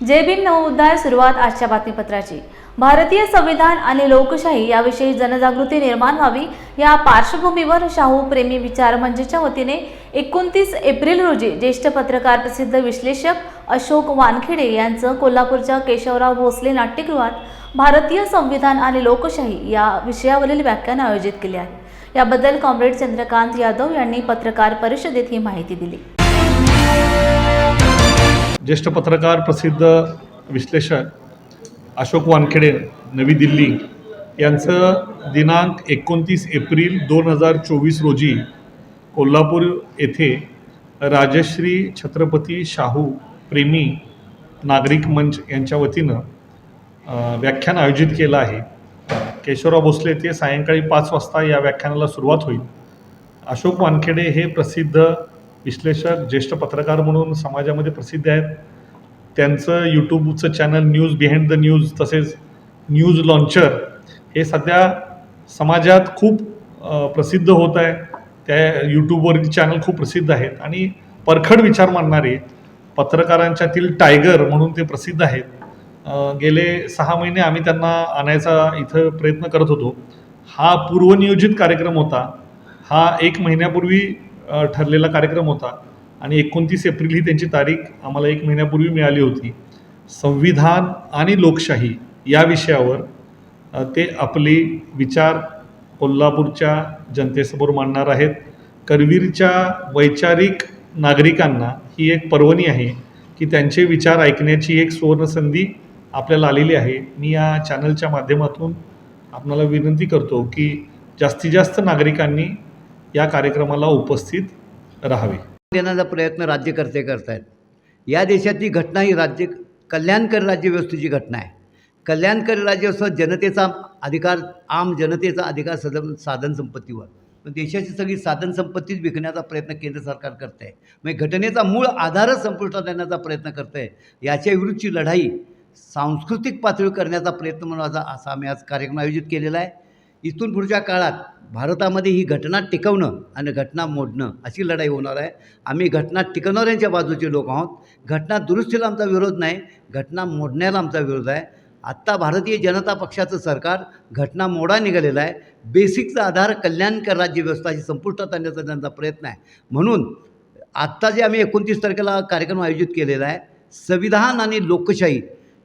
जय भीम नवोद्धार सुरुवात आजच्या बातमीपत्राची. भारतीय संविधान आणि लोकशाही याविषयी जनजागृती निर्माण व्हावी या पार्श्वभूमीवर शाहू प्रेमी विचार मंचच्या वतीने एकोणतीस एप्रिल रोजी ज्येष्ठ पत्रकार प्रसिद्ध विश्लेषक अशोक वानखेडे यांचं कोल्हापूरच्या केशवराव भोसले नाट्यगृहात भारतीय संविधान आणि लोकशाही या विषयावरील व्याख्यान आयोजित केले आहे याबद्दल कॉम्रेड चंद्रकांत यादव यांनी पत्रकार परिषदेत ही माहिती दिली. ज्येष्ठ पत्रकार प्रसिद्ध विश्लेषक अशोक वानखेडे नवी दिल्ली यांचं दिनांक एकोणतीस एप्रिल दोन हजार चोवीस रोजी कोल्हापूर येथे राजश्री छत्रपती शाहू प्रेमी नागरिक मंच यांच्या वतीनं व्याख्यान आयोजित केलं आहे. केशवराव भोसले ते सायंकाळी पाच वाजता या व्याख्यानाला सुरुवात होईल. अशोक वानखेडे हे प्रसिद्ध विश्लेषक ज्येष्ठ पत्रकार म्हणून समाजामध्ये प्रसिद्ध आहेत. त्यांचं यूट्यूबचं channel news behind the news तसेच न्यूज लॉन्चर हे सध्या समाजात खूप प्रसिद्ध होत आहे. त्या यूट्यूबवरील चॅनल खूप प्रसिद्ध आहेत. आणि परखड विचार मांडणारे पत्रकारांच्यातील टायगर म्हणून ते प्रसिद्ध आहेत. गेले सहा महिने आम्ही त्यांना आणायचा इथं प्रयत्न करत होतो. हा पूर्वनियोजित कार्यक्रम होता. हा एक महिन्यापूर्वी ठरलेला कार्यक्रम होता. आणि एकोणतीस एप्रिल ही त्यांची तारीख आम्हाला एक महिन्यापूर्वी मिळाली होती. संविधान आणि लोकशाही या विषयावर ते आपली विचार कोल्हापूरच्या जनतेसमोर मांडणार आहेत. करवीरच्या वैचारिक नागरिकांना ही एक पर्वणी आहे की त्यांचे विचार ऐकण्याची एक सुवर्णसंधी आपल्याला आलेली आहे. मी या चॅनलच्या माध्यमातून आपणाला विनंती करतो की जास्तीत जास्त नागरिकांनी या कार्यक्रमाला उपस्थित राहावे. देण्याचा प्रयत्न राज्यकर्ते करत आहेत या देशातली घटना ही राज्य कल्याणकारी राज्यव्यवस्थेची घटना आहे. कल्याणकारी राज्यव्यवस्था जनतेचा अधिकार आम जनतेचा अधिकार सदन साधन संपत्तीवर. पण देशाची सगळी साधन संपत्तीच विकण्याचा प्रयत्न केंद्र सरकार करत आहे म्हणजे घटनेचा मूळ आधारच संपुष्टात आणण्याचा प्रयत्न करत आहे याच्या विरुद्धची लढाई सांस्कृतिक पातळीवर करण्याचा प्रयत्न म्हणून आज असा आम्ही आज कार्यक्रम आयोजित केलेला आहे. इथून पुढच्या काळात भारतामध्ये ही घटना टिकवणं आणि घटना मोडणं अशी लढाई होणार आहे. आम्ही घटना टिकवणाऱ्यांच्या बाजूचे लोक आहोत. घटना दुरुस्तीला आमचा विरोध नाही. घटना मोडण्याला आमचा विरोध आहे. आत्ता भारतीय जनता पक्षाचं सरकार घटना मोडा निघालेलं आहे. बेसिकचा आधार कल्याणकर राज्यव्यवस्था ही संपुष्टात आणण्याचा त्यांचा प्रयत्न आहे. म्हणून आत्ता जे आम्ही एकोणतीस तारखेला कार्यक्रम आयोजित केलेला आहे संविधान आणि लोकशाही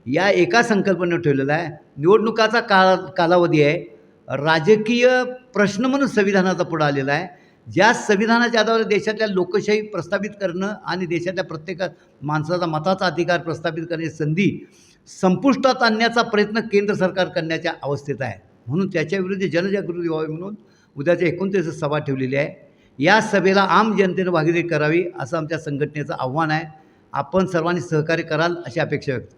या एका संकल्पनेवर ठेवलेला आहे. निवडणुकाचा काळ कालावधी आहे. राजकीय प्रश्न म्हणून संविधानाचा पुढं आलेला आहे. ज्या संविधानाच्या आधारावर देशातल्या लोकशाही प्रस्थापित करणं आणि देशातल्या प्रत्येक माणसाचा मताचा अधिकार प्रस्थापित करण्याची संधी संपुष्टात आणण्याचा प्रयत्न केंद्र सरकार करण्याच्या अवस्थेत आहे. म्हणून त्याच्याविरुद्ध जनजागृती व्हावी म्हणून उद्याच्या एकोणतीस सभा ठेवलेली आहे. या सभेला आम जनतेनं भागीदारी करावी असं आमच्या संघटनेचं आव्हान आहे. आपण सर्वांनी सहकार्य कराल अशी अपेक्षा व्यक्त